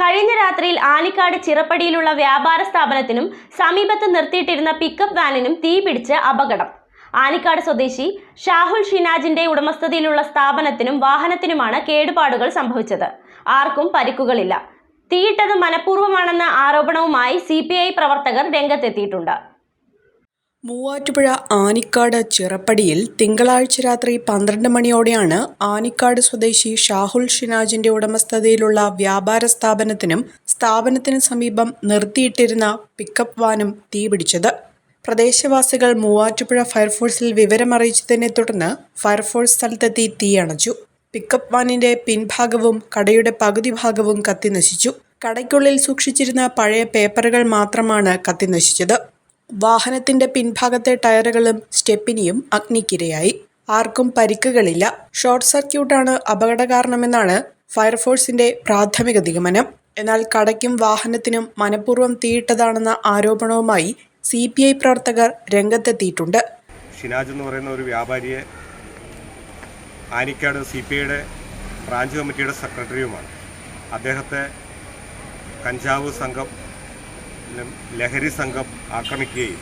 കഴിഞ്ഞ രാത്രിയിൽ ആലിക്കാട് ചിറപ്പടിയിലുള്ള വ്യാപാര സ്ഥാപനത്തിനും സമീപത്ത് നിർത്തിയിട്ടിരുന്ന പിക്കപ്പ് വാനിനും തീപിടിച്ച് അപകടം. ആലിക്കാട് സ്വദേശി ഷാഹുൽ ഷിനാജിന്റെ ഉടമസ്ഥതയിലുള്ള സ്ഥാപനത്തിനും വാഹനത്തിനുമാണ് കേടുപാടുകൾ സംഭവിച്ചത്. ആർക്കും പരിക്കുകളില്ല. തീയിട്ടത് മനഃപൂർവമാണെന്ന ആരോപണവുമായി സി പ്രവർത്തകർ രംഗത്തെത്തിയിട്ടുണ്ട്. മൂവാറ്റുപുഴ ആനിക്കാട് ചിറപ്പടിയിൽ തിങ്കളാഴ്ച രാത്രി പന്ത്രണ്ട് മണിയോടെയാണ് ആനിക്കാട് സ്വദേശി ഷാഹുൽ ഷിനാജിന്റെ ഉടമസ്ഥതയിലുള്ള വ്യാപാര സ്ഥാപനത്തിനും സ്ഥാപനത്തിന് സമീപം നിർത്തിയിട്ടിരുന്ന പിക്കപ്പ് വാനും തീപിടിച്ചത്. പ്രദേശവാസികൾ മൂവാറ്റുപുഴ ഫയർഫോഴ്സിൽ വിവരമറിയിച്ചതിനെ തുടർന്ന് ഫയർഫോഴ്സ് സ്ഥലത്തെത്തി തീയണച്ചു. പിക്കപ്പ് വാനിന്റെ പിൻഭാഗവും കടയുടെ പകുതി ഭാഗവും കത്തിനശിച്ചു. കടയ്ക്കുള്ളിൽ സൂക്ഷിച്ചിരുന്ന പഴയ പേപ്പറുകൾ മാത്രമാണ് കത്തിനശിച്ചത്. വാഹനത്തിന്റെ പിൻഭാഗത്തെ ടയറുകളും സ്റ്റെപ്പിനിയും അഗ്നിക്കിരയായി. ആർക്കും പരിക്കുകളില്ല. ഷോർട്ട് സർക്യൂട്ടാണ് അപകട കാരണമെന്നാണ് ഫയർഫോഴ്സിന്റെ പ്രാഥമിക നിഗമനം. എന്നാൽ കടയ്ക്കും വാഹനത്തിനും മനഃപൂർവം തീയിട്ടതാണെന്ന ആരോപണവുമായി സി പി ഐ പ്രവർത്തകർ രംഗത്തെത്തിയിട്ടുണ്ട്. ഷിനാജ് എന്ന് പറയുന്ന ഒരു വ്യാപാരിയെ ആനിക്കാട് സി പി ഐയുടെ ബ്രാഞ്ച് കമ്മിറ്റിയുടെ സെക്രട്ടറിയുമാണ്. അദ്ദേഹത്തെ കഞ്ചാവ് സംഘം ലഹരി സംഘം ആക്രമിക്കുകയും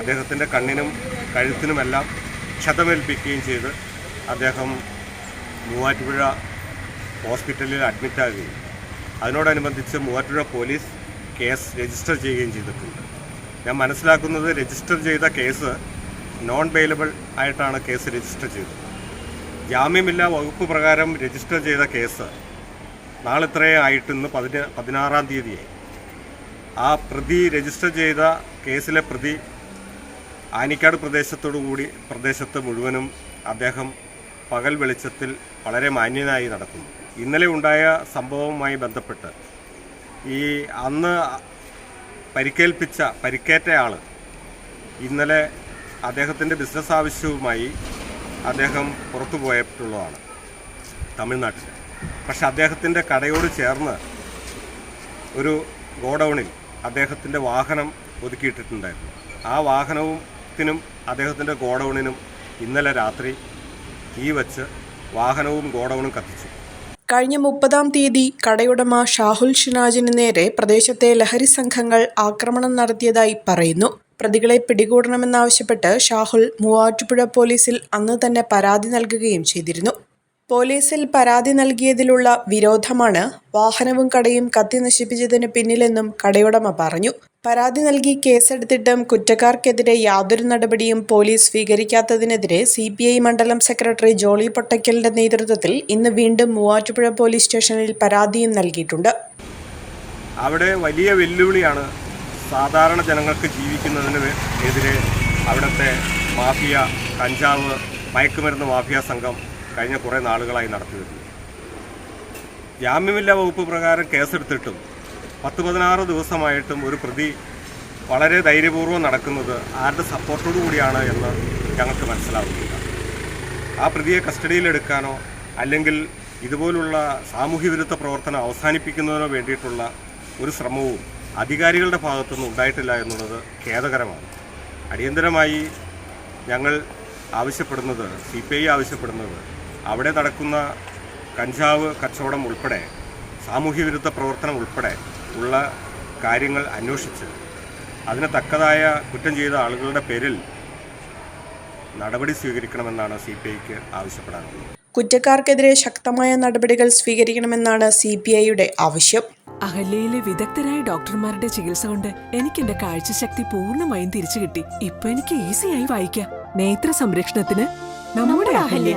അദ്ദേഹത്തിന്റെ കണ്ണിനും കഴുത്തിനുമെല്ലാം ക്ഷതമേൽപ്പിക്കുകയും ചെയ്ത് അദ്ദേഹം മൂവാറ്റുപുഴ ഹോസ്പിറ്റലിൽ അഡ്മിറ്റാകുകയും അതിനോടനുബന്ധിച്ച് മൂവാറ്റുപുഴ പോലീസ് കേസ് രജിസ്റ്റർ ചെയ്യുകയും ചെയ്തിട്ടുണ്ട്. ഞാൻ മനസ്സിലാക്കുന്നത് രജിസ്റ്റർ ചെയ്ത കേസ് നോൺ ബെയിലബിൾ ആയിട്ടാണ് കേസ് രജിസ്റ്റർ ചെയ്തത്. ജാമ്യമില്ലാ വകുപ്പ് പ്രകാരം രജിസ്റ്റർ ചെയ്ത കേസ് നാളിത്രയും ആയിട്ട് പതിന പതിനാറാം തീയതിയായി. ആ പ്രതി രജിസ്റ്റർ ചെയ്ത കേസിലെ പ്രതി ആനിക്കാട് പ്രദേശത്തോടു കൂടി പ്രദേശത്ത് മുഴുവനും അദ്ദേഹം പകൽ വെളിച്ചത്തിൽ വളരെ മാന്യനായി നടക്കുന്നു. ഇന്നലെ ഉണ്ടായ സംഭവവുമായി ബന്ധപ്പെട്ട് ഈ അന്ന് പരിക്കേൽപ്പിച്ച പരിക്കേറ്റ ആൾ ഇന്നലെ അദ്ദേഹത്തിന്റെ ബിസിനസ് ആവശ്യവുമായി അദ്ദേഹം പുറത്തു പോയിട്ടുള്ളതാണ് തമിഴ്നാട്ടിൽ പക്ഷെ അദ്ദേഹത്തിന്റെ കടയോട് ചേർന്ന് ഒരു ഗോഡൗണിൽ അദ്ദേഹത്തിന്റെ വാഹനം ഒതുക്കിയിട്ടിട്ടുണ്ടായിരുന്നു. ആ വാഹനത്തിനും അദ്ദേഹത്തിന്റെ ഗോഡൗണിനും ഇന്നലെ രാത്രി തീ വച്ച് വാഹനവും ഗോഡൗണും കത്തിച്ചു. കഴിഞ്ഞ മുപ്പതാം തീയതി കടയുടമ ഷാഹുൽ ഷിനാജിന് നേരെ പ്രദേശത്തെ ലഹരി സംഘങ്ങൾ ആക്രമണം നടത്തിയതായി പറയുന്നു. പ്രതികളെ പിടികൂടണമെന്നാവശ്യപ്പെട്ട് ഷാഹുൽ മൂവാറ്റുപുഴ പോലീസിൽ അന്ന് തന്നെ പരാതി നൽകുകയും ചെയ്തിരുന്നു. പോലീസിൽ പരാതി നൽകിയതിലുള്ള വിരോധമാണ് വാഹനവും കടയും കത്തി നശിപ്പിച്ചതിന് പിന്നിലെന്നും കടയുടമ പറഞ്ഞു. പരാതി നൽകി കേസെടുത്തിട്ടും കുറ്റക്കാർക്കെതിരെ യാതൊരു നടപടിയും പോലീസ് സ്വീകരിക്കാത്തതിനെതിരെ സി പി ഐ മണ്ഡലം സെക്രട്ടറി ജോളി പൊട്ടയ്ക്കലിന്റെ നേതൃത്വത്തിൽ ഇന്ന് വീണ്ടും മൂവാറ്റുപുഴ പോലീസ് സ്റ്റേഷനിൽ പരാതിയും നൽകിയിട്ടുണ്ട്. അവിടെ വലിയ വെല്ലുവിളിയാണ് സാധാരണ ജനങ്ങൾക്ക് ജീവിക്കുന്നതിന് എതിരെ അവിടുത്തെ മാഫിയ കഞ്ചാവ് മയക്കുമരുന്ന് മാഫിയ സംഘം കഴിഞ്ഞ കുറേ നാളുകളായി നടത്തി വരുന്നത് ജാമ്യമില്ലാ വകുപ്പ് പ്രകാരം കേസെടുത്തിട്ടും പത്ത് പതിനാറ് ദിവസമായിട്ടും ഒരു പ്രതി വളരെ ധൈര്യപൂർവം നടക്കുന്നത് ആരുടെ സപ്പോർട്ടോടു കൂടിയാണ് എന്ന് ഞങ്ങൾക്ക് മനസ്സിലാവുന്നില്ല. ആ പ്രതിയെ കസ്റ്റഡിയിലെടുക്കാനോ അല്ലെങ്കിൽ ഇതുപോലുള്ള സാമൂഹ്യ വിരുദ്ധ പ്രവർത്തനം അവസാനിപ്പിക്കുന്നതിനോ വേണ്ടിയിട്ടുള്ള ഒരു ശ്രമവും അധികാരികളുടെ ഭാഗത്തുനിന്ന് ഉണ്ടായിട്ടില്ല എന്നുള്ളത് ഖേദകരമാണ്. അടിയന്തരമായി ഞങ്ങൾ ആവശ്യപ്പെടുന്നത് സി പി ഐ ആവശ്യപ്പെടുന്നത് അവിടെ നടക്കുന്ന കഞ്ചാവ് കച്ചവടം ഉൾപ്പെടെ സാമൂഹ്യ വിരുദ്ധ പ്രവർത്തനം ഉൾപ്പെടെ ഉള്ള കാര്യങ്ങൾ അന്വേഷിച്ച് അതിന് തക്കതായ കുറ്റം ചെയ്ത ആളുകളുടെ പേരിൽ നടപടി സ്വീകരിക്കണമെന്നാണ് സി പി ഐക്ക് ആവശ്യപ്പെടാനുള്ളത്. കുറ്റക്കാർക്കെതിരെ ശക്തമായ നടപടികൾ സ്വീകരിക്കണമെന്നാണ് സി പി ഐയുടെ ആവശ്യം. അഹല്യയിലെ വിദഗ്ധരായ ഡോക്ടർമാരുടെ ചികിത്സ കൊണ്ട് എനിക്ക് എന്റെ കാഴ്ചശക്തി പൂർണമായും തിരിച്ചു കിട്ടി. ഇപ്പൊ എനിക്ക് ഈസിയായി വായിക്കാം. നേത്ര സംരക്ഷണത്തിന് നമ്മുടെ Ahalya.